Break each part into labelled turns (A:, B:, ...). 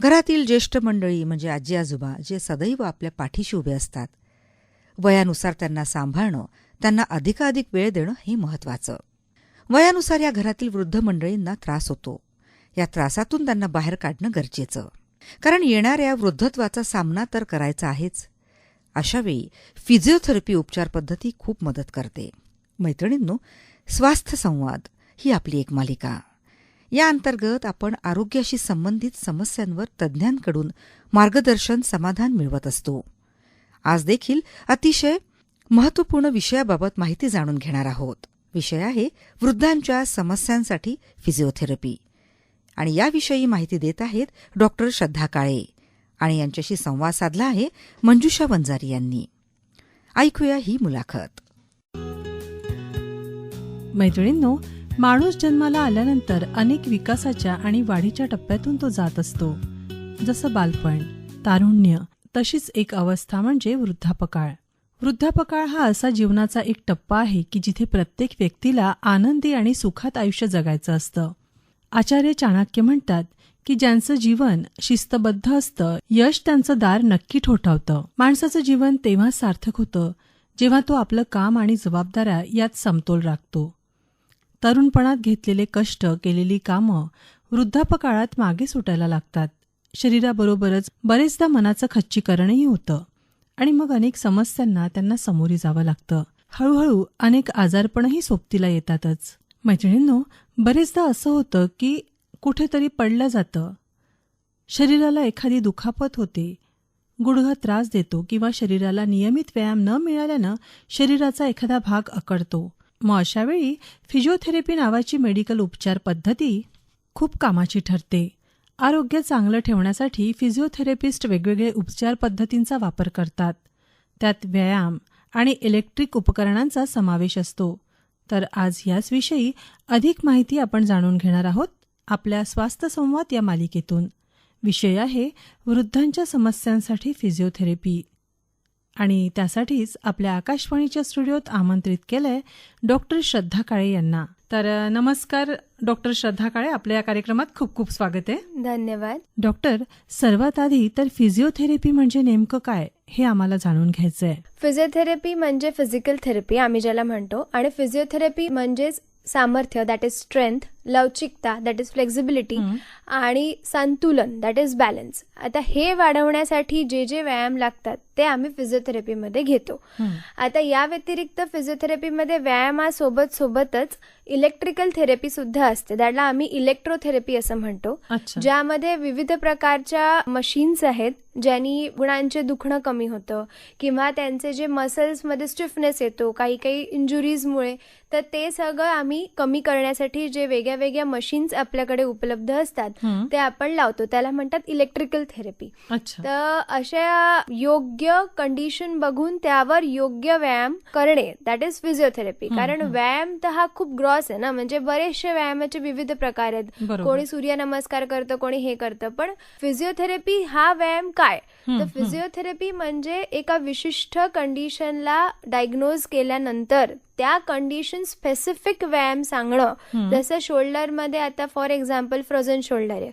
A: घरातील ज्येष्ठ मंडळी म्हणजे आजी आजोबा जे सदैव आपल्या पाठीशी उभे असतात. वयानुसार त्यांना सांभाळणं त्यांना अधिकाधिक वेळ देणं हे महत्वाचं वयानुसार या घरातील वृद्ध मंडळींना त्रास होतो. या त्रासातून त्यांना बाहेर काढणं गरजेचं. कारण येणाऱ्या वृद्धत्वाचा सामना तर करायचा आहेच. अशावेळी फिजिओथेरपी उपचार पद्धती खूप मदत करते. मैत्रिणींनो स्वास्थ्य संवाद ही आपली एक मालिका. या अंतर्गत आपण आरोग्याशी संबंधित समस्यांवर तज्ज्ञांकडून मार्गदर्शन समाधान मिळवत असतो. आज देखील अतिशय महत्त्वपूर्ण विषयाबाबत माहिती जाणून घेणार आहोत. विषय आहे वृद्धांच्या समस्यांसाठी फिजिओथेरपी. आणि याविषयी माहिती देत आहेत डॉक्टर श्रद्धा काळे. आणि यांच्याशी संवाद साधला आहे मंजुषा वंजारी यांनी. ऐकूया ही मुलाखत.
B: मैत्रिणींनो माणूस जन्माला आल्यानंतर अनेक विकासाच्या आणि वाढीच्या टप्प्यातून तो जात असतो. जसं बालपण तारुण्य तशीच एक अवस्था म्हणजे वृद्धापकाळ. वृद्धापकाळ हा असा जीवनाचा एक टप्पा आहे की जिथे प्रत्येक व्यक्तीला आनंदी आणि सुखात आयुष्य जगायचं असतं. आचार्य चाणक्य म्हणतात की ज्यांचं जीवन शिस्तबद्ध असतं यश त्यांचं दार नक्की ठोठावतं. माणसाचं जीवन तेव्हा सार्थक होतं जेव्हा तो आपलं काम आणि जबाबदाऱ्या यात समतोल राखतो. तरुणपणात घेतलेले कष्ट केलेली कामं वृद्धापकाळात मागे सुटायला लागतात. शरीराबरोबरच बरेचदा मनाचं खच्चीकरणही होतं. आणि मग अनेक समस्यांना त्यांना सामोरी जावं लागतं. हळूहळू अनेक आजारपणही सोबतीला येतातच. मैत्रिणींनो बरेचदा असं होतं की कुठेतरी पडलं जातं. शरीराला एखादी दुखापत होते. गुडघा त्रास देतो किंवा शरीराला नियमित व्यायाम न मिळाल्यानं शरीराचा एखादा भाग अकडतो. मग अशावेळी फिजिओथेरपी नावाची मेडिकल उपचार पद्धती खूप कामाची ठरते. आरोग्य चांगलं ठेवण्यासाठी फिजिओथेरपिस्ट वेगवेगळे उपचार पद्धतींचा वापर करतात. त्यात व्यायाम आणि इलेक्ट्रिक उपकरणांचा समावेश असतो. तर आज याचविषयी अधिक माहिती आपण जाणून घेणार आहोत आपल्या स्वास्थ्य संवाद या मालिकेतून. विषय आहे वृद्धांच्या समस्यांसाठी फिजिओथेरपी. आणि त्यासाठीच आपल्या आकाशवाणीच्या स्टुडिओत आमंत्रित केलंय डॉक्टर श्रद्धा काळे यांना. तर नमस्कार डॉक्टर श्रद्धा काळे आपल्या या कार्यक्रमात खूप खूप स्वागत आहे.
C: धन्यवाद.
B: डॉक्टर सर्वात आधी तर फिजिओथेरपी म्हणजे नेमकं काय हे आम्हाला जाणून घ्यायचंय.
C: फिजिओथेरपी म्हणजे फिजिकल थेरपी आम्ही ज्याला म्हणतो. आणि फिजिओथेरपी म्हणजेच सामर्थ्य दॅट इज स्ट्रेंथ लवचिकता दॅट इज फ्लेक्झिबिलिटी आणि संतुलन दॅट इज बॅलन्स आता हे वाढवण्यासाठी जे जे व्यायाम लागतात ते आम्ही फिजिओथेरपीमध्ये घेतो. आता या व्यतिरिक्त फिजिओथेरपीमध्ये व्यायामासोबत सोबतच इलेक्ट्रिकल थेरपी सुद्धा असते. त्याला आम्ही इलेक्ट्रोथेरपी असं म्हणतो. ज्यामध्ये विविध प्रकारच्या मशीन्स आहेत ज्यांनी गुणांचे दुखणं कमी होतं किंवा त्यांचे जे मसल्समध्ये स्टिफनेस येतो काही काही इंजुरीजमुळे तर ते सगळं आम्ही कमी करण्यासाठी जे वेगळ्या वेगळ्या मशीन्स आपल्याकडे उपलब्ध असतात. ते आपण लावतो. त्याला म्हणतात इलेक्ट्रिकल थेरपी तर अशा योग्य कंडिशन बघून त्यावर योग्य व्यायाम करणे दॅट इज फिजिओथेरपी कारण. व्यायाम तर हा खूप ग्रॉस आहे ना? म्हणजे बरेचसे व्यायामाचे विविध प्रकार आहेत. कोणी सूर्यनमस्कार करतं कोणी हे करतं. पण फिजिओथेरपी हा व्यायाम काय? तर. फिजिओथेरपी म्हणजे एका विशिष्ट कंडिशनला डायग्नोज केल्यानंतर त्या कंडिशन स्पेसिफिक व्यायाम सांगणं. जसं शोल्डरमध्ये आता फॉर एक्झाम्पल फ्रोझन शोल्डर आहे.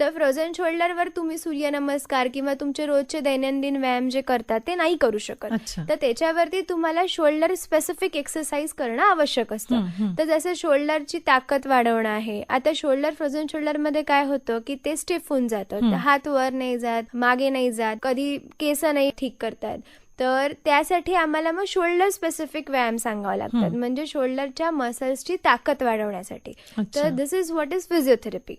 C: तर फ्रोझन शोल्डरवर तुम्ही सूर्यनमस्कार किंवा तुमचे रोजचे दैनंदिन व्यायाम जे करतात ते नाही करू शकत. तर त्याच्यावरती तुम्हाला शोल्डर स्पेसिफिक एक्सरसाइज करणं आवश्यक असतं. तर जसं शोल्डरची ताकद वाढवणं आहे. आता शोल्डर फ्रोझन शोल्डरमध्ये काय होतं की ते स्टिफ होऊन जातं. हात वर नाही जात मागे नाही जात. कधी केस नाही ठीक करतात. तर त्यासाठी आम्हाला मग शोल्डर स्पेसिफिक व्यायाम सांगावे लागतात. म्हणजे शोल्डरच्या मसल्सची ताकद वाढवण्यासाठी. तर this is what is physiotherapy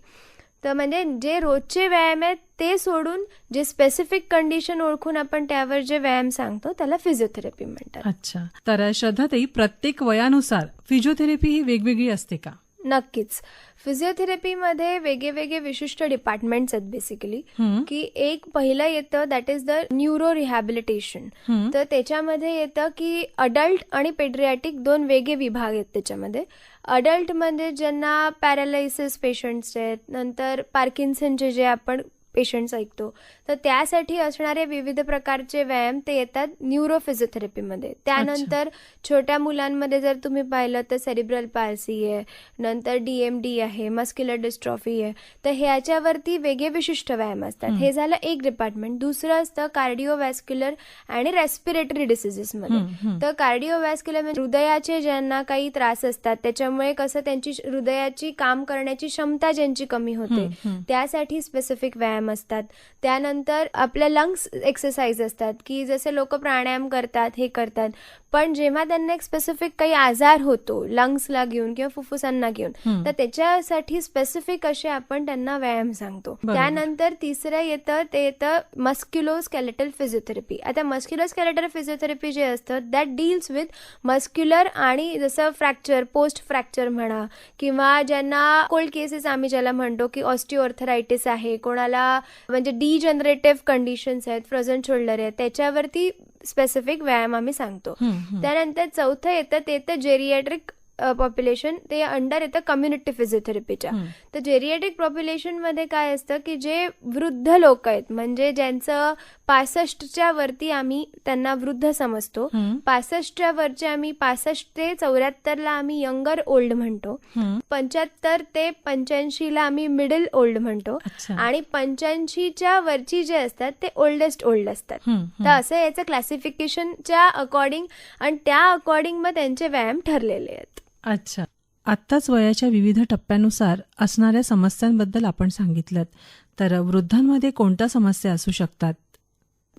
C: तर म्हणजे जे रोजचे व्यायाम आहेत ते सोडून जे स्पेसिफिक कंडिशन ओळखून आपण त्यावर जे व्यायाम सांगतो त्याला फिजिओथेरपी म्हणतात.
B: अच्छा. तर श्रद्धाताई प्रत्येक वयानुसार फिजिओथेरपी ही वेगवेगळी असते का?
C: नक्कीच फिजिओथेरपीमध्ये वेगळे वेगळे विशिष्ट डिपार्टमेंट्स आहेत बेसिकली. की एक पहिलं येतं that is the neuro rehabilitation. तर त्याच्यामध्ये येतं की अडल्ट आणि पेड्रियाटिक दोन वेगळे विभाग आहेत त्याच्यामध्ये अडल्टमध्ये ज्यांना पॅरालायसिस पेशंट्स आहेत नंतर पार्किन्सनचे जे आपण पेशंट्स ऐकतो तर त्यासाठी असणारे विविध प्रकारचे व्यायाम ते येतात न्यूरोफिजिओथेरपीमध्ये त्यानंतर छोट्या मुलांमध्ये जर तुम्ही पाहिलं तर सेरिब्रल पाल्सी आहे नंतर डीएमडी आहे मस्क्युलर डिस्ट्रॉफी आहे. तर ह्याच्यावरती वेगळे विशिष्ट व्यायाम असतात.
B: हं.
C: झालं एक डिपार्टमेंट दुसरं असतं कार्डिओवॅस्क्युलर आणि रेस्पिरेटरी डिसिजेसमध्ये. तर कार्डिओवॅस्क्युलर म्हणजे हृदयाचे ज्यांना काही त्रास असतात त्याच्यामुळे कसं त्यांची हृदयाची काम करण्याची क्षमता ज्यांची कमी होते. त्यासाठी स्पेसिफिक व्यायाम असतात. त्यानंतर आपल्या लंग्स एक्सरसाइज असतात की जसे लोक प्राणायाम करतात हे करतात पण जेव्हा त्यांना एक स्पेसिफिक काही आजार होतो लंग्सला घेऊन किंवा फुफ्फुसांना घेऊन. तर त्याच्यासाठी स्पेसिफिक असे आपण त्यांना व्यायाम सांगतो. त्यानंतर तिसरं येतं ते येतं मस्क्युलो स्केलेटल फिजिओथेरपी आता मस्क्युलो स्केलेटल फिजिओथेरपी जे असतं दॅट डील्स विथ मस्क्युलर आणि जसं फ्रॅक्चर पोस्ट फ्रॅक्चर म्हणा किंवा ज्यांना कोल्ड केसेस आम्ही ज्याला म्हणतो की ऑस्टिओर्थरायटिस आहे कोणाला म्हणजे डी जनरेटिव्ह कंडिशन्स आहेत फ्रोझन शोल्डर आहे त्याच्यावरती स्पेसिफिक व्यायाम आम्ही सांगतो. त्यानंतर चौथं येतं ते येतं जेरियाट्रिक पॉप्युलेशन ते अंडर येतं कम्युनिटी फिजिओथेरपीच्या. तर जेरियाट्रिक पॉप्युलेशनमध्ये काय असतं की जे वृद्ध लोक आहेत म्हणजे ज्यांचं पासष्टच्या वरती आम्ही त्यांना वृद्ध समजतो. पासष्टच्या वरचे आम्ही पासष्ट ते चौऱ्याहत्तरला आम्ही यंगर ओल्ड म्हणतो. पंच्याहत्तर ते पंच्याऐंशीला आम्ही मिडल ओल्ड म्हणतो आणि पंच्याऐंशीच्या वरची जे असतात ते ओल्डेस्ट ओल्ड असतात. तर असं याचं क्लासिफिकेशनच्या अकॉर्डिंग आणि त्या अकॉर्डिंग मग त्यांचे व्यायाम ठरलेले आहेत
B: अच्छा. आत्ताच वयाच्या विविध टप्प्यानुसार असणाऱ्या समस्यांबद्दल आपण सांगितलं तर वृद्धांमध्ये कोणत्या समस्या असू शकतात?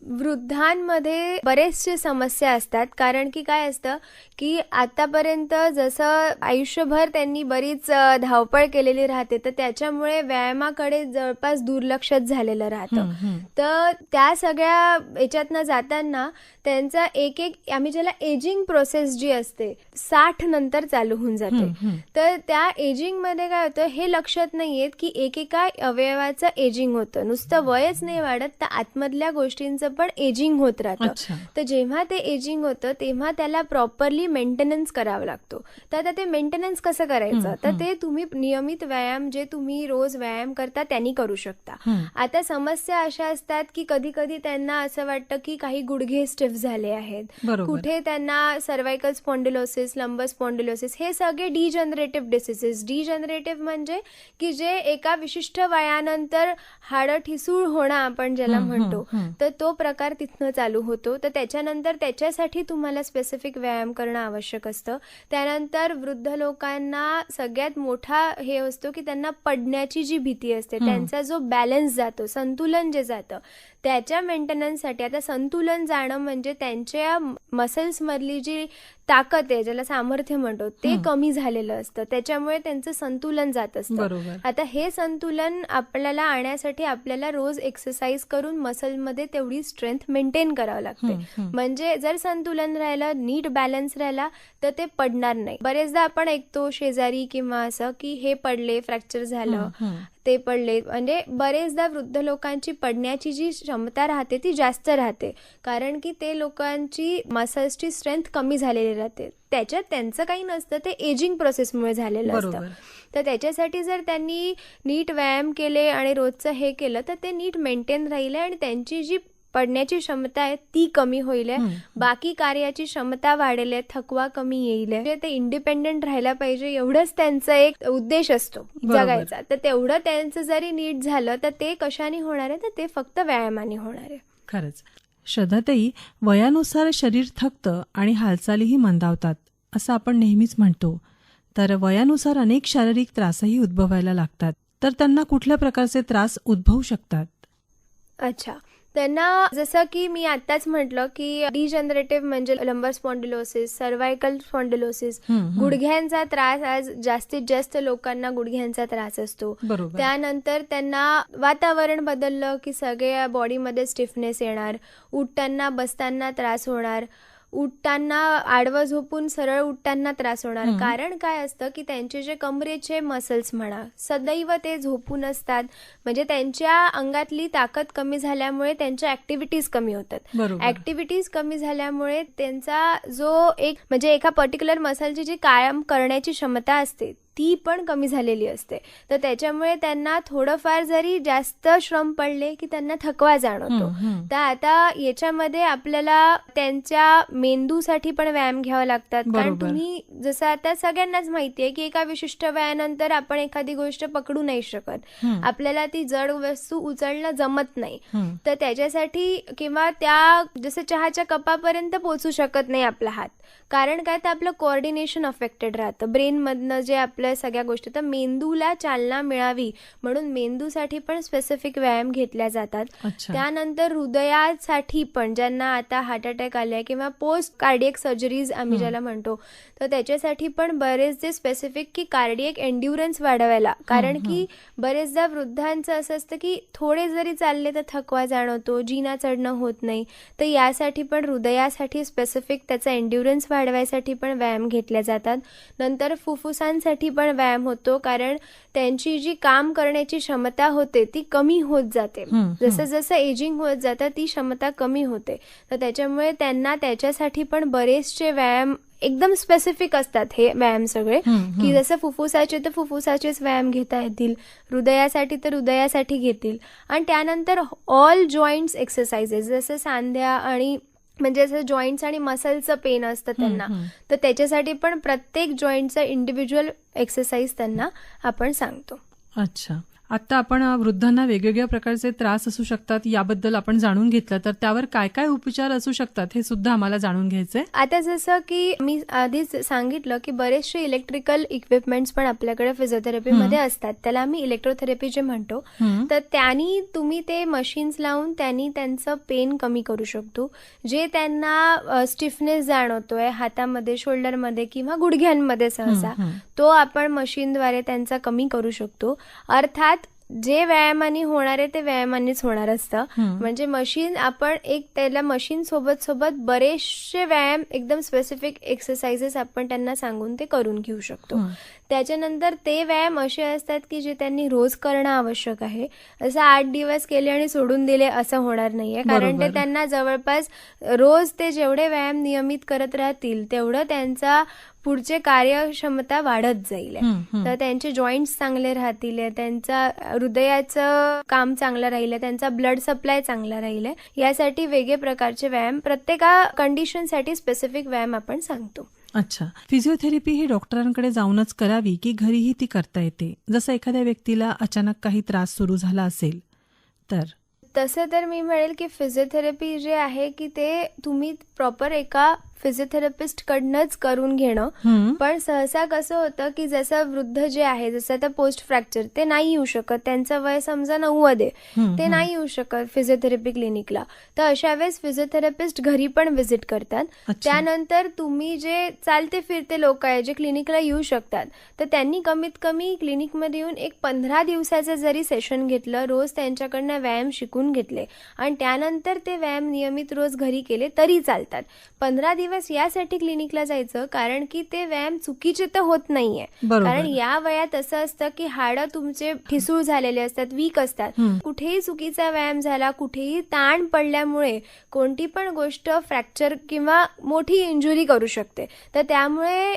C: वृद्धांमध्ये बरेचसे समस्या असतात कारण की काय असतं की आतापर्यंत जसं आयुष्यभर त्यांनी बरीच धावपळ केलेली राहते तर त्याच्यामुळे व्यायामाकडे जवळपास दुर्लक्षच झालेलं राहतं. तर त्या सगळ्या याच्यातनं जाताना त्यांचा एक एक आम्ही ज्याला एजिंग प्रोसेस जी असते साठ नंतर चालू होऊन जाते. तर त्या एजिंगमध्ये काय होतं हे लक्षात नाहीयेत की एकेका अवयवाचं एजिंग होतं नुसतं वयच नाही वाढत तर आतमधल्या गोष्टींचं पण एजिंग होत राहतं. तर जेव्हा ते एजिंग होतं तेव्हा त्याला प्रॉपरली मेंटेनन्स करावा लागतो. तर आता ते मेंटेनन्स कसं करायचं? तर. ते तुम्ही नियमित व्यायाम जे तुम्ही रोज व्यायाम करता त्यांनी करू शकता. आता समस्या अशा असतात की कधी कधी त्यांना असं वाटतं की काही गुडघे स्टिफ झाले आहेत. कुठे त्यांना सर्वायकल स्पॉन्डिलोसिस लंबर स्पॉन्डिलोसिस हे सगळे degenerative diseases degenerative म्हणजे की जे एका विशिष्ट वयानंतर हाडं ठिसूळ होणं आपण ज्याला म्हणतो. तर तो प्रकार तिथनं चालू होतो तर त्याच्यानंतर त्याच्यासाठी तुम्हाला स्पेसिफिक व्यायाम करणं आवश्यक असतं त्यानंतर वृद्ध लोकांना सगळ्यात मोठा हे असतो की त्यांना पडण्याची जी भीती असते. त्यांचा जो बॅलन्स जातो संतुलन जे जातं त्याच्या मेंटेनन्ससाठी आता संतुलन जाणं म्हणजे त्यांच्या मसल्स मधली जी ताकद आहे ज्याला सामर्थ्य म्हणतो ते. कमी झालेलं असतं त्याच्यामुळे त्यांचं संतुलन जात असतं आता हे संतुलन आपल्याला आणण्यासाठी आपल्याला रोज एक्सरसाइज करून मसलमध्ये तेवढी स्ट्रेंथ मेंटेन करावं लागते. म्हणजे जर संतुलन राहिलं नीट बॅलन्स राहिला तर ते पडणार नाही बरेचदा आपण ऐकतो शेजारी किंवा असं की हे पडले फ्रॅक्चर झालं. ते पडले. म्हणजे बरेचदा वृद्ध लोकांची पडण्याची जी क्षमता राहते ती जास्त राहते. कारण की ते लोकांची मसल्सची स्ट्रेंथ कमी झालेली राहते. त्याच्यात त्यांचं काही नसतं ते एजिंग प्रोसेसमुळे झालेलं असतं. तर त्याच्यासाठी जर त्यांनी नीट व्यायाम केले आणि रोजचं हे केलं तर ते नीट मेंटेन राहिले आणि त्यांची जी पडण्याची क्षमता आहे ती कमी होईल. बाकी कार्याची क्षमता वाढेल थकवा कमी येईल. म्हणजे ते इंडिपेंडेंट राहायला पाहिजे एवढंच त्यांचा एक उद्देश असतो. जगायचा. तर तेवढं त्यांचं जरी नीट झालं तर ते कशाने होणार आहे? तर ते फक्त व्यायामाने होणार आहे.
B: खरंच. श्रद्धाताई वयानुसार शरीर थकतं आणि हालचालीही मंदावतात असं आपण नेहमीच म्हणतो. तर वयानुसार अनेक शारीरिक त्रासही उद्भवायला लागतात. तर त्यांना कुठल्या प्रकारचे त्रास उद्भवू शकतात?
C: अच्छा. त्यांना जसं की मी आताच म्हटलं की डी जनरेटिव्ह म्हणजे लंबर स्पॉन्डिलोसिस सर्वायकल स्पॉन्डिलोसिस. गुडघ्यांचा त्रास आज जास्तीत जास्त लोकांना गुडघ्यांचा त्रास असतो. त्यानंतर त्यांना वातावरण बदललं की सगळ्या बॉडीमध्ये स्टिफनेस येणार उठताना बसताना त्रास होणार. उठताना आडवं झोपून सरळ उठताना त्रास होणार. कारण काय असतं की त्यांचे जे कमरेचे मसल्स म्हणा सदैव ते झोपून असतात. म्हणजे त्यांच्या अंगातली ताकद कमी झाल्यामुळे त्यांच्या ऍक्टिव्हिटीज कमी होतात. ऍक्टिव्हिटीज कमी झाल्यामुळे त्यांचा जो एक म्हणजे एका पर्टिक्युलर मसलची जी कायम करण्याची क्षमता असते ती पण कमी झालेली असते तर त्याच्यामुळे त्यांना थोडंफार जरी जास्त श्रम पडले की त्यांना थकवा जाणवतो. तर आता याच्यामध्ये आपल्याला त्यांच्या मेंदूसाठी पण व्यायाम घ्यावे लागतात कारण. तुम्ही जसं आता सगळ्यांनाच माहितीये की एका विशिष्ट वयानंतर आपण एखादी गोष्ट पकडू नाही शकत. आपल्याला ती जड वस्तू उचलणं जमत नाही. तर त्याच्यासाठी किंवा त्या जसं चहाच्या कपापर्यंत पोहोचू शकत नाही आपला हात कारण काय तर आपलं कोऑर्डिनेशन अफेक्टेड राहतं ब्रेनमधनं जे आपल्या सगळ्या गोष्टी. तर मेंदूला चालना मिळावी म्हणून मेंदूसाठी पण स्पेसिफिक व्यायाम घेतल्या जातात. त्यानंतर हृदयासाठी पण ज्यांना आता हार्ट अटॅक आले किंवा पोस्ट कार्डियक सर्जरीज आम्ही ज्याला म्हणतो तर त्याच्यासाठी पण बरेचसे स्पेसिफिक की कार्डियक एन्ड्युरन्स वाढवायला. कारण की बरेचदा वृद्धांचं असं असतं की थोडे जरी चालले तर थकवा जाणवतो जिना चढणं होत नाही. तर यासाठी पण हृदयासाठी स्पेसिफिक त्याचा एन्ड्युरन्स वाढवायसाठी पण व्यायाम घेतले जातात. नंतर फुफ्फुसांसाठी पण व्यायाम होतो कारण त्यांची जी काम करण्याची क्षमता होते ती कमी होत जाते. जसं जसं एजिंग होत जातं ती क्षमता कमी होते. तर त्याच्यामुळे त्यांना त्याच्यासाठी पण बरेचसे व्यायाम एकदम स्पेसिफिक असतात हे व्यायाम सगळे. की जसं फुफ्फुसाचे तर फुफ्फुसाचेच व्यायाम घेता येतील. हृदयासाठी तर हृदयासाठी घेतील. आणि त्यानंतर ऑल जॉईंट्स एक्सरसाइजेस जसं सांध्या आणि म्हणजे असं जॉईंट्स आणि मसलचं पेन असतं त्यांना. तर त्याच्यासाठी पण प्रत्येक जॉईंटचं इंडिव्हिज्युअल एक्सरसाइज त्यांना आपण सांगतो.
B: अच्छा. आता आपण वृद्धांना वेगवेगळ्या प्रकारचे त्रास असू शकतात याबद्दल आपण जाणून घेतलं. तर त्यावर काय काय उपचार असू शकतात हे सुद्धा आम्हाला जाणून घ्यायचंय.
C: आता जसं की मी आधीच सांगितलं की बरेचसे इलेक्ट्रिकल इक्विपमेंट्स पण आपल्याकडे फिजिओथेरपीमध्ये असतात. त्याला आम्ही इलेक्ट्रोथेरपी जे म्हणतो. तर त्यांनी तुम्ही ते मशीन्स लावून त्यांनी त्यांचं पेन कमी करू शकतो. जे त्यांना स्टिफनेस जाणवतोय हातामध्ये शोल्डरमध्ये किंवा गुडघ्यांमध्ये सहसा. तो आपण मशीनद्वारे त्यांचा कमी करू शकतो. अर्थात जे व्यायामाने होणार आहे ते व्यायामानेच होणार असतं. म्हणजे मशीन आपण एक त्याला मशीन सोबत सोबत बरेचसे व्यायाम एकदम स्पेसिफिक एक्सरसाइजेस आपण त्यांना सांगून ते करून घेऊ शकतो. त्याच्यानंतर ते व्यायाम असे असतात की जे त्यांनी रोज करणं आवश्यक आहे असं आठ दिवस केले आणि सोडून दिले असं होणार नाहीये कारण. ते त्यांना जवळपास रोज ते जेवढे व्यायाम नियमित करत राहतील तेवढं त्यांचा पुढचे कार्यक्षमता वाढत जाईल. तर त्यांचे जॉईंट्स चांगले राहतील त्यांचा हृदयाचं काम चांगलं राहील त्यांचा ब्लड सप्लाय चांगला राहील. यासाठी वेगळे प्रकारचे व्यायाम प्रत्येका कंडिशनसाठी स्पेसिफिक व्यायाम आपण सांगतो.
B: अच्छा. फिजिओथेरपी ही डॉक्टरांकडे जाऊनच करावी की घरीही ती करता येते? जसं एखाद्या व्यक्तीला अचानक काही त्रास सुरू झाला असेल तर?
C: तसं तर मी म्हणेल की फिजिओथेरपी जे आहे की ते तुम्ही प्रॉपर एका फिजिओथेरपिस्ट कडनंच करून घेणं. पण सहसा कसं होतं की जसं वृद्ध जे आहे जसं आता पोस्ट फ्रॅक्चर ते नाही येऊ शकत. त्यांचं वय समजा नव्वद आहे. ते नाही येऊ शकत फिजिओथेरपी क्लिनिकला तर अशा वेळेस फिजिओथेरपिस्ट घरी पण व्हिजिट करतात. त्यानंतर तुम्ही जे चालते फिरते लोक आहे जे क्लिनिकला येऊ शकतात तर त्यांनी कमीत कमी क्लिनिकमध्ये येऊन एक पंधरा दिवसाचं जरी सेशन घेतलं रोज त्यांच्याकडनं व्यायाम शिकून घेतले. आणि त्यानंतर ते व्यायाम नियमित रोज घरी केले तरी चालतात. पंधरा दिवस यासाठी क्लिनिकला जायचं कारण की ते व्यायाम चुकीचे तर होत नाहीये. कारण या वयात असं असतं की हाडं तुमचे ठिसूळ झालेले असतात वीक असतात. कुठेही चुकीचा व्यायाम झाला कुठेही ताण पडल्यामुळे कोणती पण गोष्ट फ्रॅक्चर किंवा मोठी इंजुरी करू शकते तर त्यामुळे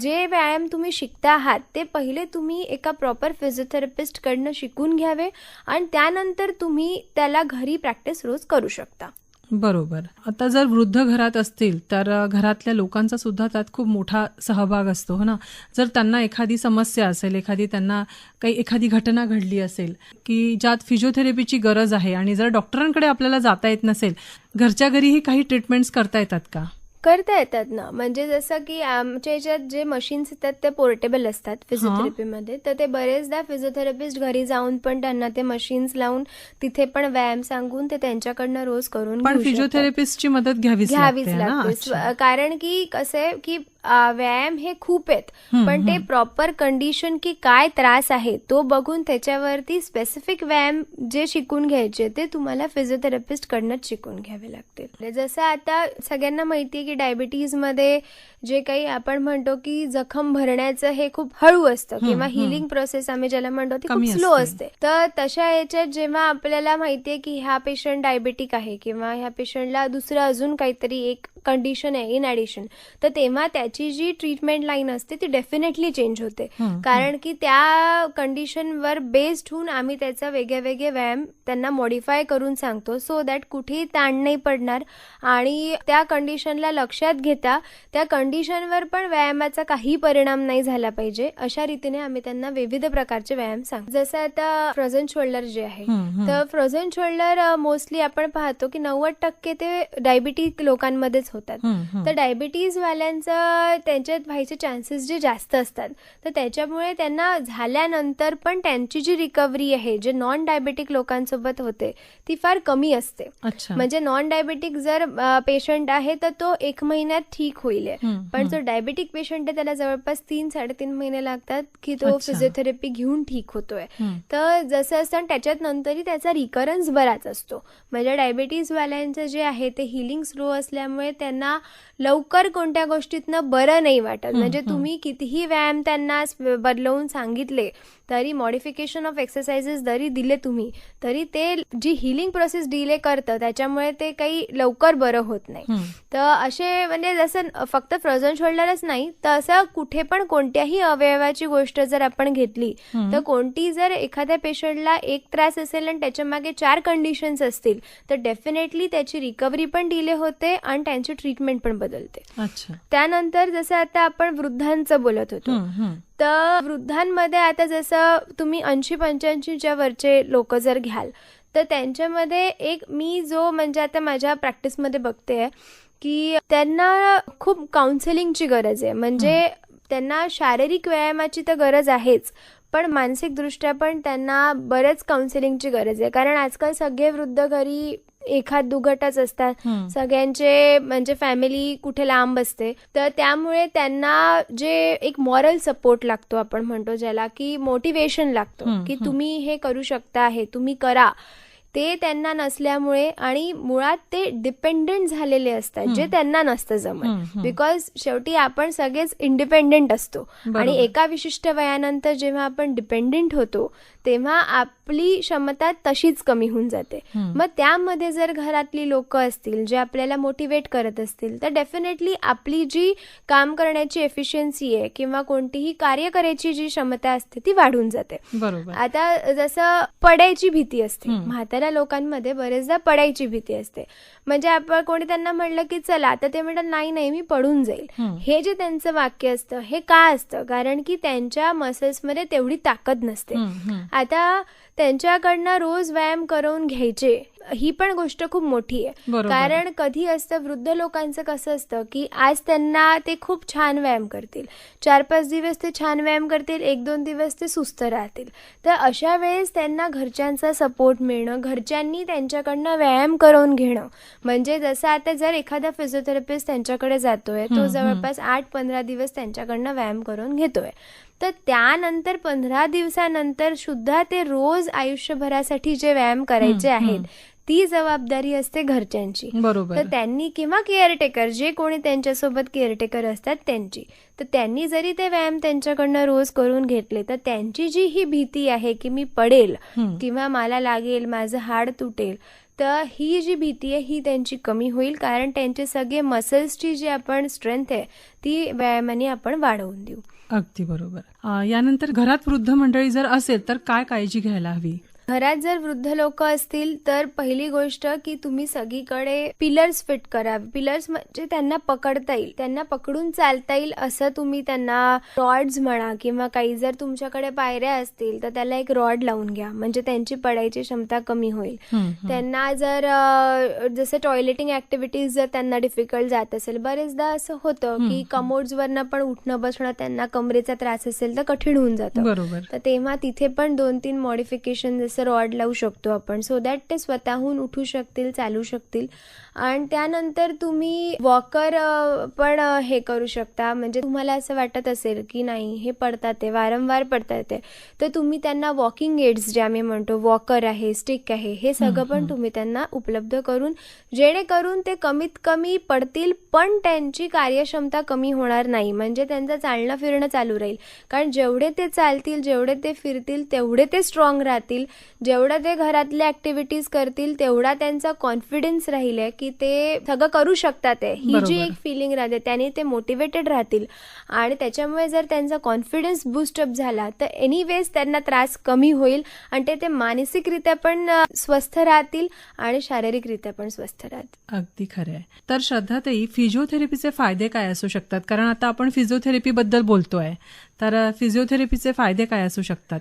C: जे व्यायाम तुम्ही शिकता आहात ते पहिले तुम्ही एका प्रॉपर फिजिओथेरपिस्ट कडनं शिकून घ्यावे आणि त्यानंतर तुम्ही त्याला घरी प्रॅक्टिस रोज करू शकता
B: बरोबर. आता जर वृद्ध घरात असतील तर घरातल्या लोकांचा सुद्धा त्यात खूप मोठा सहभाग असतो हो ना? जर त्यांना एखादी समस्या असेल एखादी त्यांना काही एखादी घटना घडली असेल की ज्यात फिजिओथेरपीची गरज आहे आणि जर डॉक्टरांकडे आपल्याला जाता येत नसेल घरच्या घरीही काही ट्रीटमेंट्स करता येतात का?
C: करता येतात ना. म्हणजे जसं की आमच्या याच्यात जे मशीन्स येतात ते पोर्टेबल असतात फिजिओथेरपीमध्ये तर ते बरेचदा फिजिओथेरपिस्ट घरी जाऊन पण त्यांना ते मशीन्स लावून तिथे पण व्यायाम सांगून ते त्यांच्याकडनं रोज करून
B: पण
C: घेऊ शकतात.
B: फिजिओथेरपिस्टची मदत घ्यावीच
C: घ्यावीच
B: लागते ना.
C: लागते.
B: अच्छा.
C: स्व- कारण की कसं आहे की व्यायाम हे खूप आहेत पण ते. प्रॉपर कंडिशन की काय त्रास आहे तो बघून त्याच्यावरती स्पेसिफिक व्यायाम जे शिकून घ्यायचे ते तुम्हाला फिजिओथेरपिस्ट कडनंच शिकून घ्यावे लागतील जसं आता सगळ्यांना माहिती आहे की डायबिटीजमध्ये जे काही आपण म्हणतो की जखम भरण्याचं हे खूप हळू असतं किंवा. हिलिंग प्रोसेस आम्ही ज्याला म्हणतो ती खूप स्लो
B: असते.
C: तर तशा याच्यात जेव्हा आपल्याला माहितीये की ह्या पेशंट डायबेटिक आहे किंवा ह्या पेशंटला दुसरं अजून काहीतरी एक कंडिशन आहे इन ॲडिशन तर तेव्हा त्याची जी ट्रीटमेंट लाईन असते ती डेफिनेटली चेंज होते. कारण की त्या कंडिशनवर बेस्ड होऊन आम्ही त्याचा वेगळे वेगळे व्यायाम त्यांना मॉडिफाय करून सांगतो सो दॅट कुठेही ताण नाही पडणार. आणि त्या कंडिशनला लक्षात घेता त्या कंडिशनवर पण व्यायामाचा काही परिणाम नाही झाला पाहिजे. अशा रीतीने आम्ही त्यांना विविध प्रकारचे व्यायाम सांगतो. जसं आता फ्रोझन शोल्डर जे आहे. तर फ्रोझन शोल्डर मोस्टली आपण पाहतो की नव्वद टक्के ते डायबिटीक लोकांमध्येच होतात. तर डायबिटीज वाल्यांचं त्यांच्यात व्हायचे चान्सेस जे जास्त असतात तर त्याच्यामुळे त्यांना झाल्यानंतर पण त्यांची जी रिकव्हरी आहे जे नॉन डायबेटिक लोकांसोबत होते ती फार कमी असते म्हणजे नॉन डायबेटिक जर पेशंट आहे तर तो एक महिन्यात ठीक होईल पण. जो डायबेटिक पेशंट आहे त्याला जवळपास तीन साडेतीन महिने लागतात की तो. फिजिओथेरपी घेऊन ठीक होतोय. तर जसं असतं त्याच्यात नंतरही त्याचा रिकरन्स बराच असतो म्हणजे डायबिटीजवाल्यांचं जे आहे ते हिलिंग स्लो असल्यामुळे त्यांना लवकर कोणत्या गोष्टीतनं बरं नाही वाटत म्हणजे. तुम्ही कितीही व्यायाम त्यांना बदलवून सांगितले तरी मॉडिफिकेशन ऑफ एक्सरसाइजेस जरी दिले तुम्ही तरी ते जी हिलिंग प्रोसेस डिले करतं त्याच्यामुळे ते काही लवकर बरं होत नाही. तर असे म्हणजे जसं फक्त फ्रोझन शोल्डरच नाही तर असं कुठे पण कोणत्याही अवयवाची गोष्ट जर आपण घेतली. तर कोणती जर एखाद्या पेशंटला एक त्रास असेल आणि त्याच्यामागे चार कंडिशन्स असतील तर डेफिनेटली त्याची रिकव्हरी पण डिले होते आणि त्यांची ट्रीटमेंट पण बदलते
B: अच्छा
C: त्यानंतर जसं आता आपण वृद्धांचं बोलत होतो. तर वृद्धांमध्ये आता जसं तुम्ही ऐंशी पंच्याऐंशीच्या वरचे लोक जर घ्याल तर त्यांच्यामध्ये एक मी जो म्हणजे आता माझ्या प्रॅक्टिसमध्ये बघते की त्यांना खूप काउन्सिलिंगची गरज आहे. म्हणजे त्यांना शारीरिक व्यायामाची तर गरज आहेच पण मानसिकदृष्ट्या पण त्यांना बरंच काउन्सिलिंगची गरज आहे. कारण आजकाल सगळे वृद्ध घरी एखाद दुघटच असतात. सगळ्यांचे म्हणजे फॅमिली कुठे लांब असते तर त्यामुळे त्यांना जे एक मॉरल सपोर्ट लागतो आपण म्हणतो ज्याला की मोटिवेशन लागतो की. तुम्ही हे करू शकता हे तुम्ही करा ते त्यांना नसल्यामुळे आणि मुळात ते डिपेंडेंट झालेले असतात जे. त्यांना नसतं जमत. बिकॉज शेवटी आपण सगळेच इंडिपेंडेंट असतो. आणि एका विशिष्ट वयानंतर जेव्हा आपण डिपेंडेंट होतो तेव्हा आपली क्षमता तशीच कमी होऊन जाते. मग त्यामध्ये जर घरातली लोक असतील जे आपल्याला मोटिवेट करत असतील तर डेफिनेटली आपली जी काम करण्याची एफिशियन्सी आहे किंवा कोणतीही कार्य करायची जी क्षमता असते ती वाढून जाते
B: बरोबर
C: आता जसं पडायची भीती असते. म्हाताऱ्या लोकांमध्ये बरेचदा पडायची भीती असते म्हणजे आपण कोणी त्यांना म्हणलं की चला तर ते म्हणतात नाही नाही मी पडून जाईल
B: हं.
C: जे त्यांचं वाक्य असतं हे का असतं कारण की त्यांच्या मसल्समध्ये तेवढी ताकद नसते. आता त्यांच्याकडनं रोज व्यायाम करून घ्यायचे ही पण गोष्ट खूप मोठी आहे. कारण कधी असतं वृद्ध लोकांचं कसं असतं की आज त्यांना ते खूप छान व्यायाम करतील. चार पाच दिवस ते छान व्यायाम करतील एक दोन दिवस ते सुस्त राहतील. तर अशा वेळेस त्यांना घरच्यांचा सपोर्ट मिळणं घरच्यांनी त्यांच्याकडनं व्यायाम करून घेणं. म्हणजे जसं आता जर एखादा फिजिओथेरपिस्ट त्यांच्याकडे जातोय तो. जवळपास आठ पंधरा दिवस त्यांच्याकडनं व्यायाम करून घेतोय. तर त्यानंतर पंधरा दिवसानंतर सुद्धा ते रोज आयुष्यभरासाठी जे व्यायाम करायचे. आहेत ती जबाबदारी असते घरच्यांची
B: बरोबर
C: तर त्यांनी किंवा केअरटेकर जे कोणी त्यांच्यासोबत केअरटेकर असतात त्यांची तर त्यांनी जरी ते व्यायाम त्यांच्याकडनं रोज करून घेतले तर त्यांची जी ही भीती आहे की मी पडेल. किंवा मला लागेल माझं हाड तुटेल तर ही जी भीती आहे ही त्यांची कमी होईल कारण त्यांचे सगळे मसल्सची जी आपण स्ट्रेंथ आहे ती व्यायामाने आपण वाढवून देऊ.
B: अगदी बरोबर. यानंतर घरात वृद्ध मंडळी जर असेल तर काय काळजी घ्यायला हवी?
C: घरात जर वृद्ध लोक असतील तर पहिली गोष्ट की तुम्ही सगळीकडे पिलर्स फिट करा. पिलर्स म्हणजे त्यांना पकडता येईल. त्यांना पकडून चालता येईल असं तुम्ही त्यांना रॉड्स म्हणा किंवा काही जर तुमच्याकडे पायऱ्या असतील तर त्याला एक रॉड लावून घ्या. म्हणजे त्यांची पडायची क्षमता कमी होईल. त्यांना जर जसं टॉयलेटिंग ऍक्टिव्हिटीज जर त्यांना डिफिकल्ट जात असेल बरेचदा असं होतं की. कमोड्सवरनं पण उठणं बसणं त्यांना कमरेचा त्रास असेल तर कठीण होऊन जातं. तर तेव्हा तिथे पण दोन तीन मॉडिफिकेशन जसं रॉड लावू शकतो आपण. सो दॅट ते स्वतःहून उठू शकतील चालू शकतील. आणि त्यानंतर तुम्ही वॉकर पण हे करू शकता. म्हणजे तुम्हाला असं वाटत असेल की नाही हे पडतात ते वारंवार पडतात ते. तर तुम्ही त्यांना वॉकिंग एड्स जे आम्ही म्हणतो वॉकर आहे स्टिक आहे हे सगळं पण. तुम्ही त्यांना उपलब्ध करून जेणेकरून ते कमीत कमी पडतील पण त्यांची कार्यक्षमता कमी होणार नाही. म्हणजे त्यांचं चालणं फिरणं चालू राहील. कारण जेवढे ते चालतील जेवढे ते फिरतील तेवढे ते स्ट्रॉंग राहतील. जेवढं ते घरातल्या ऍक्टिव्हिटीज करतील तेवढा त्यांचा कॉन्फिडन्स राहील की ते सगळं करू शकतात आहे. ही जी. एक फिलिंग राहते त्याने ते मोटिवेटेड राहतील. आणि त्याच्यामुळे जर त्यांचा कॉन्फिडन्स बूस्टअप झाला तर एनिवेज त्यांना त्रास कमी होईल आणि ते ते मानसिकरित्या पण स्वस्थ राहतील आणि शारीरिकरित्या पण स्वस्थ राहतील.
B: अगदी खरं आहे तर श्रद्धाताई फिजिओथेरपीचे फायदे काय असू शकतात? कारण आता आपण फिजिओथेरपी बद्दल बोलतोय. तर फिजिओथेरपीचे फायदे काय असू शकतात?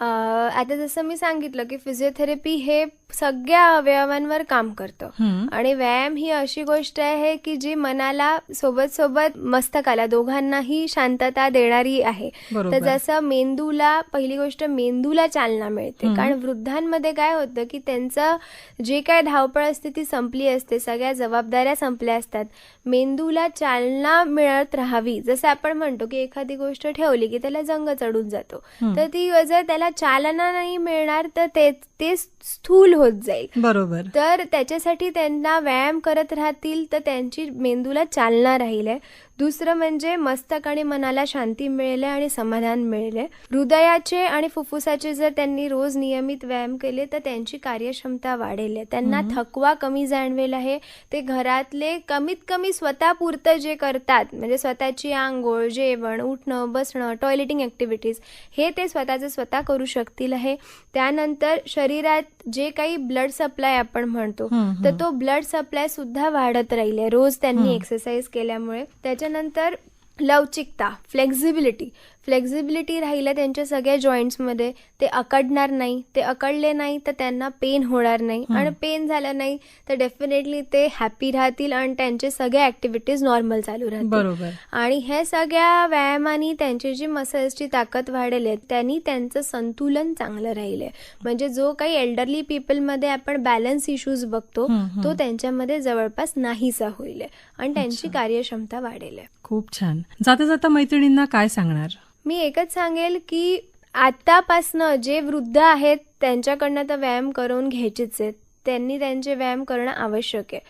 C: आता जसं मी सांगितलं की फिजिओथेरपी हे सगळ्या अवयवांवर काम करतं. आणि व्यायाम ही अशी गोष्ट आहे की जी मनाला सोबत सोबत मस्तकाला दोघांनाही शांतता देणारी आहे तर. जसं मेंदूला पहिली गोष्ट मेंदूला चालना मिळते. कारण वृद्धांमध्ये काय होतं की त्यांचं जे काय धावपळ असते ती संपली असते सगळ्या जबाबदाऱ्या संपल्या असतात मेंदूला चालना मिळत राहावी जसं आपण म्हणतो की एखादी गोष्ट ठेवली की त्याला जंग चढून जातो. तर ती जर त्याला चालना नाही मिळणार तर ते ते स्थूल होत जाईल
B: बरोबर
C: तर त्याच्यासाठी त्यांना व्यायाम करत राहतील तर त्यांची मेंदूला चालना राहील आहे. दुसरं म्हणजे मस्तक आणि मनाला शांती मिळेल आणि समाधान मिळेल. हृदयाचे आणि फुफ्फुसाचे जर त्यांनी रोज नियमित व्यायाम केले तर त्यांची कार्यक्षमता वाढेल. त्यांना थकवा कमी जाणवेल आहे ते घरातले कमीत कमी स्वतःपुरतं जे करतात म्हणजे स्वतःची आंघोळ जेवण उठणं बसणं टॉयलेटिंग ॲक्टिव्हिटीज हे ते स्वतःचे स्वतः करू शकतील आहे त्यानंतर शरीरात जे काही ब्लड सप्लाय आपण म्हणतो तर तो ब्लड सप्लाय सुद्धा वाढत राहील रोज त्यांनी. एक्सरसाइज केल्यामुळे त्याच्यानंतर लवचिकता फ्लेक्झिबिलिटी फ्लेक्झिबिलिटी राहिलं त्यांच्या सगळ्या जॉईंट्समध्ये ते अकडणार नाही ते अकडले नाही तर त्यांना पेन होणार नाही. आणि पेन झालं नाही तर डेफिनेटली ते हॅपी राहतील आणि त्यांचे सगळ्या ऍक्टिव्हिटीज नॉर्मल चालू राहतील
B: बरोबर
C: आणि हे सगळ्या व्यायामाने त्यांची जी मसल्सची ताकद वाढेल आहे त्यांनी त्यांचं संतुलन चांगलं राहील आहे म्हणजे जो काही एल्डरली पीपलमध्ये आपण बॅलन्स इश्यूज बघतो. तो त्यांच्यामध्ये जवळपास नाहीसा होईल. आणि त्यांची. कार्यक्षमता वाढेल.
B: खूप छान. जाता जाता मैत्रिणींना काय सांगणार?
C: मी एकच सांगेल की आतापासनं जे वृद्ध आहेत त्यांच्याकडनं तर व्यायाम करून घ्यायचेच आहेत. त्यांनी त्यांचे व्यायाम करणं आवश्यक आहे.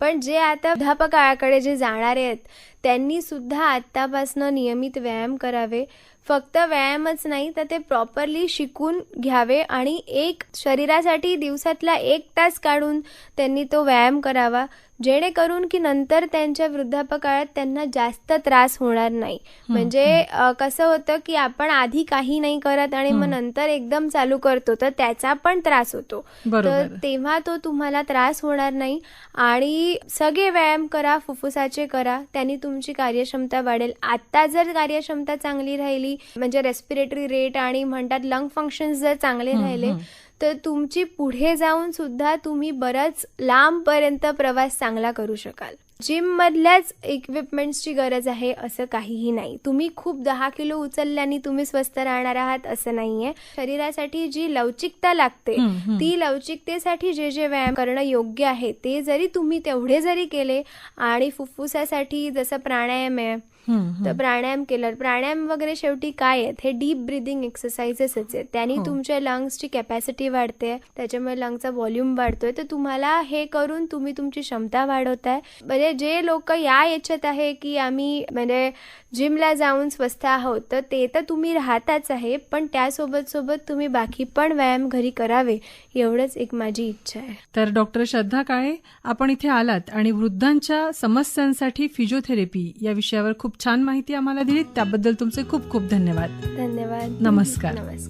C: पण जे आता वृद्धापकाळाकडे जे जाणारे आहेत त्यांनी सुद्धा आत्तापासनं नियमित व्यायाम करावे. फक्त व्यायामच नाही तर ते प्रॉपरली शिकून घ्यावे आणि एक शरीरासाठी दिवसातला एक तास काढून त्यांनी तो व्यायाम करावा. जेणेकरून की नंतर त्यांच्या वृद्धापकाळात त्यांना जास्त त्रास होणार नाही. म्हणजे कसं होतं की आपण आधी काही नाही करत आणि मग. नंतर एकदम चालू करतो तर त्याचा पण त्रास होतो. तर तेव्हा तो तुम्हाला त्रास होणार नाही आणि सगळे व्यायाम करा फुफ्फुसाचे करा त्यांनी तुमची कार्यक्षमता वाढेल. आता जर कार्यक्षमता चांगली राहिली म्हणजे रेस्पिरेटरी रेट आणि म्हणतात लंग फंक्शन जर चांगले राहिले. तर तुमची पुढे जाऊन सुद्धा तुम्ही बराच लांबपर्यंत प्रवास चांगला करू शकाल जिम मधल्याच इक्विपमेंट्सची गरज आहे असं काहीही नाही तुम्ही खूप दहा किलो उचलल्याने तुम्ही स्वस्त राहणार आहात असं नाहीये शरीरासाठी जी लवचिकता लागते. ती लवचिकतेसाठी जे जे व्यायाम करणं योग्य आहे ते जरी तुम्ही तेवढे जरी केले आणि फुफ्फुसासाठी जसं प्राणायाम आहे. तर प्राणायाम केलं प्राणायाम वगैरे शेवटी काय आहेत? हे डीप ब्रिदिंग एक्सरसाइजेसच आहेत. त्यांनी
B: हो.
C: तुमच्या लंग्सची कॅपॅसिटी वाढते त्याच्यामुळे लंगचा व्हॉल्यूम वाढतोय. तर तुम्हाला हे करून तुम्ही तुमची क्षमता वाढवताय. म्हणजे जे लोक या याच्यात आहे की आम्ही म्हणजे जिमला जाऊन स्वस्थ आहोत तर ते तर तुम्ही राहताच आहे पण त्यासोबत सोबत तुम्ही बाकी पण व्यायाम घरी करावे एवढंच एक माझी इच्छा आहे.
B: तर डॉक्टर श्रद्धा काळे आपण इथे आलात आणि वृद्धांच्या समस्यांसाठी फिजिओथेरपी या विषयावर खूप छान माहिती आम्हाला दिली त्याबद्दल तुमचे खूप खूप धन्यवाद.
C: धन्यवाद.
B: नमस्कार.
C: नमस्कार.